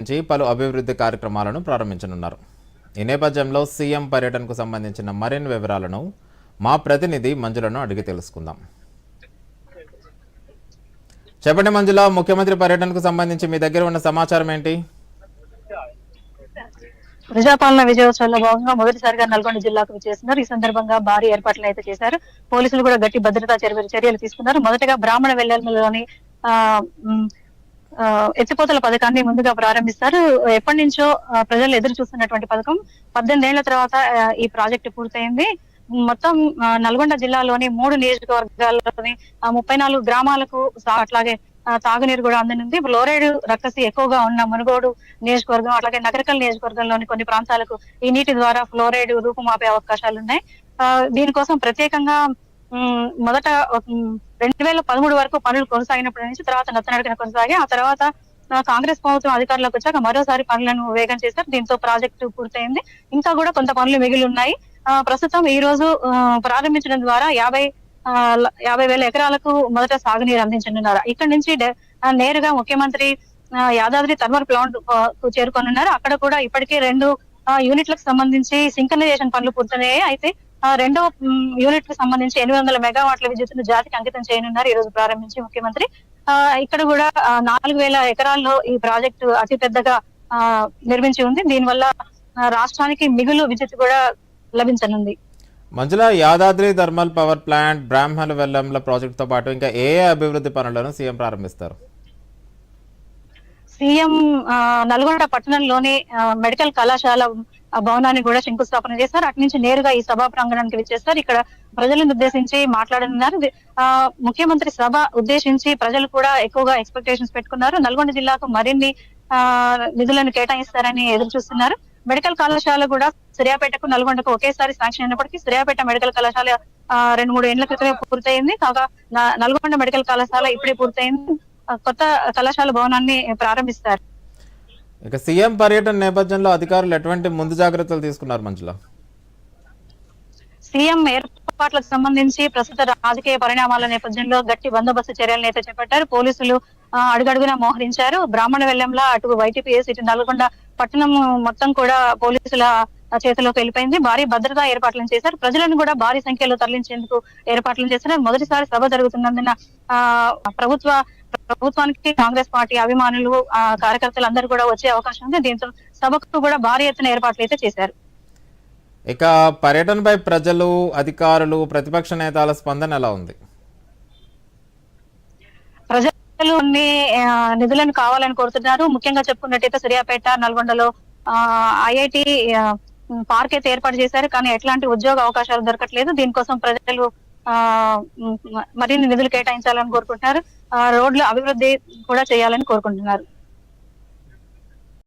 నుంచి పలు అభివృద్ధి కార్యక్రమాలను ప్రారంభించనున్నారు. ఈ నేపథ్యంలో సీఎం పర్యటనకు సంబంధించిన మరిన్ని వివరాలను మా ప్రతినిధి మంజులను అడిగి తెలుసుకుందాం. చెప్పండి మంజుల ముఖ్యమంత్రి పర్యటనకు సంబంధించి మీ దగ్గర ఉన్న సమాచారం ఏంటి? ప్రజాపాలన విజయోత్సవంలో భాగంగా మొదటిసారిగా నల్గొండ జిల్లాకు చేస్తున్నారు ఈ సందర్భంగా భారీ ఏర్పాట్లు అయితే చేశారు. పోలీసులు కూడా గట్టి భద్రతా చర్యలు తీసుకున్నారు. మొదటగా బ్రాహ్మణ వెల్లెలలోని ఆ, ఎత్తిపోతల పథకాన్ని ముందుగా ప్రారంభిస్తారు. ఎప్పటి నుంచో ప్రజలు ఎదురు చూస్తున్నటువంటి పథకం పద్దెనిమిది ఏళ్ళ తర్వాత ఈ ప్రాజెక్టు పూర్తయింది. మొత్తం నల్గొండ జిల్లాలోని మూడు నియోజకవర్గాల్లోని ముప్పై నాలుగు గ్రామాలకు అట్లాగే తాగునీరు కూడా అందనుంది. ఫ్లోరైడ్ రక్కసి ఎక్కువగా ఉన్న మునుగోడు నియోజకవర్గం అట్లాగే నగరకల్ నియోజకవర్గంలోని కొన్ని ప్రాంతాలకు ఈ నీటి ద్వారా ఫ్లోరైడ్ రూపుమాపే అవకాశాలు ఉన్నాయి దీనికోసం ప్రత్యేకంగా మొదట రెండు వేల పదమూడు వరకు పనులు కొనసాగినప్పటి నుంచి తర్వాత నత్తనడకన కొనసాగి ఆ తర్వాత కాంగ్రెస్ ప్రభుత్వం అధికారంలోకి వచ్చాక మరోసారి పనులను వేగం చేశారు. దీంతో ప్రాజెక్టు పూర్తయింది. ఇంకా కూడా కొంత పనులు మిగిలి ఉన్నాయి. ప్రస్తుతం ఈ రోజు ప్రారంభించడం ద్వారా యాభై యాభై వేల ఎకరాలకు మొదట సాగునీరు అందించనున్నారు. ఇక్కడ నుంచి నేరుగా ముఖ్యమంత్రి యాదాద్రి థర్మల్ ప్లాంట్ ఆ, కు చేరుకోనున్నారు. అక్కడ కూడా ఇప్పటికే రెండు యూనిట్లకు సంబంధించి సింకనైజేషన్ పనులు పూర్తయ్యాయి. అయితే ఆ, రెండో మ్, యూనిట్కు సంబంధించి ఎనిమిది వందల మెగావాట్ల విద్యుత్తును జాతికి అంకితం చేయనున్నారు ఈ రోజు ప్రారంభించి ముఖ్యమంత్రి. ఆ, ఇక్కడ కూడా నాలుగు వేల ఎకరాల్లో ఈ ప్రాజెక్టు అతి పెద్దగా ఆ, నిర్మించి ఉంది. దీనివల్ల రాష్ట్రానికి మిగులు విద్యుత్ కూడా లభించనుంది. Manjula Yadadri thermal power plant Brahmana Vellemla ప్రాజెక్టుతో పాటు ఇంకా ఏ అభివృద్ధి పనులను సీఎం ప్రారంభిస్తారు? సీఎం నల్గొండ పట్టణంలోని మెడికల్ కళాశాల భవనాన్ని కూడా శంకుస్థాపన చేస్తారు అటు నుంచి నేరుగా ఈ సభా ప్రాంగణానికి వచ్చేస్తారు. ఇక్కడ ప్రజలను ఉద్దేశించి మాట్లాడనున్నారు. ఆ, ముఖ్యమంత్రి సభ ఉద్దేశించి ప్రజలు కూడా ఎక్కువగా ఎక్స్పెక్టేషన్స్ పెట్టుకున్నారు. నల్గొండ జిల్లాకు మరిన్ని ఆ, నిధులను కేటాయిస్తారని ఎదురు చూస్తున్నారు. మెడికల్ కళాశాల కూడా సూర్యాపేటకు నల్గొండకు ఒకేసారి శాంక్షన్ అయినప్పటికీ సూర్యాపేట మెడికల్ కళాశాల రెండు మూడు ఏళ్ళ క్రితమే పూర్తయింది. కాగా నల్గొండ మెడికల్ కళాశాల ఇప్పుడే పూర్తయింది. కొత్త కళాశాల భవనాన్ని ప్రారంభిస్తారు. ఇక సీఎం పర్యటన నేపథ్యంలో అధికారులు ఎటువంటి ముందు జాగ్రత్తలు తీసుకున్నారు మంజుల? సీఎం ఏర్పాట్లకు సంబంధించి ప్రస్తుత రాజకీయ పరిణామాల నేపథ్యంలో గట్టి బందోబస్తు చర్యలను అయితే చేపట్టారు. పోలీసులు ఆ, అడుగడుగునా మోహరించారు. బ్రాహ్మణ వెల్లంలా అటు వైటీపీఎస్ ఇటు నల్గొండ పట్టణం మొత్తం కూడా పోలీసుల చేతిలోకి వెళ్ళిపోయింది. భారీ భద్రతా ఏర్పాట్లను చేశారు. ప్రజలను కూడా భారీ సంఖ్యలో తరలించేందుకు ఏర్పాట్లను చేశారు మొదటిసారి సభ జరుగుతున్నందున ఆ ప్రభుత్వ ప్రభుత్వానికి కాంగ్రెస్ పార్టీ అభిమానులు ఆ కార్యకర్తలు అందరూ కూడా వచ్చే అవకాశం ఉంది. దీంతో సభకు కూడా భారీ ఎత్తున ఏర్పాట్లు అయితే చేశారు. ఇక పర్యటనపై ప్రజలు అధికారులు ప్రతిపక్ష నేతల స్పందన ఎలా ఉంది? ప్రజలు అన్ని నిధులను కావాలని కోరుతున్నారు. ముఖ్యంగా చెప్పుకున్నట్టయితే సూర్యాపేట నల్గొండలో ఐఐటి పార్క్ అయితే ఏర్పాటు చేశారు. కానీ ఎట్లాంటి ఉద్యోగ అవకాశాలు దొరకట్లేదు. దీనికోసం ప్రజలు మరిన్ని నిధులు కేటాయించాలని కోరుకుంటున్నారు. ఆ, రోడ్ల అభివృద్ధి కూడా చేయాలని కోరుకుంటున్నారు.